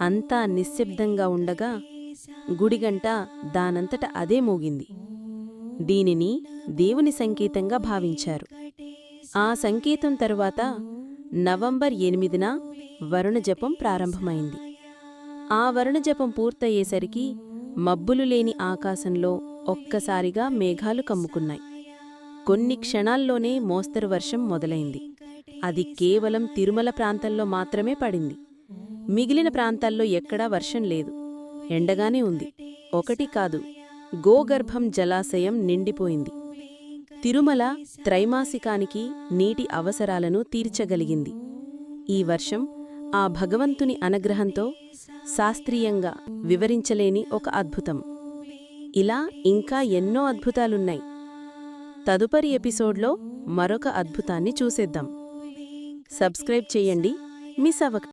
అంతా నిశ్శబ్దంగా ఉండగా గుడిగంట దానంతట అదే మోగింది. దీనిని దేవుని సంకేతంగా భావించారు. ఆ సంకేతం తరువాత నవంబర్ ఎనిమిదిన వరుణజపం ప్రారంభమైంది. ఆ వరుణజపం పూర్తయ్యేసరికి మబ్బులు లేని ఆకాశంలో ఒక్కసారిగా మేఘాలు కమ్ముకున్నాయి. కొన్ని క్షణాల్లోనే మోస్తరు వర్షం మొదలైంది. అది కేవలం తిరుమల ప్రాంతంలో మాత్రమే పడింది. మిగిలిన ప్రాంతాల్లో ఎక్కడా వర్షం లేదు. ఎండగానే ఉంది. ఒకటి కాదు గోగర్భం జలాశయం నిండిపోయింది. తిరుమల త్రైమాసికానికి నీటి అవసరాలను తీర్చగలిగింది. ఈ వర్షం ఆ భగవంతుని అనుగ్రహంతో శాస్త్రీయంగా వివరించలేని ఒక అద్భుతం. ఇలా ఇంకా ఎన్నో అద్భుతాలున్నాయి. తదుపరి ఎపిసోడ్లో మరొక అద్భుతాన్ని చూసేద్దాం. సబ్స్క్రైబ్ చేయండి. మిస్ అవ్వక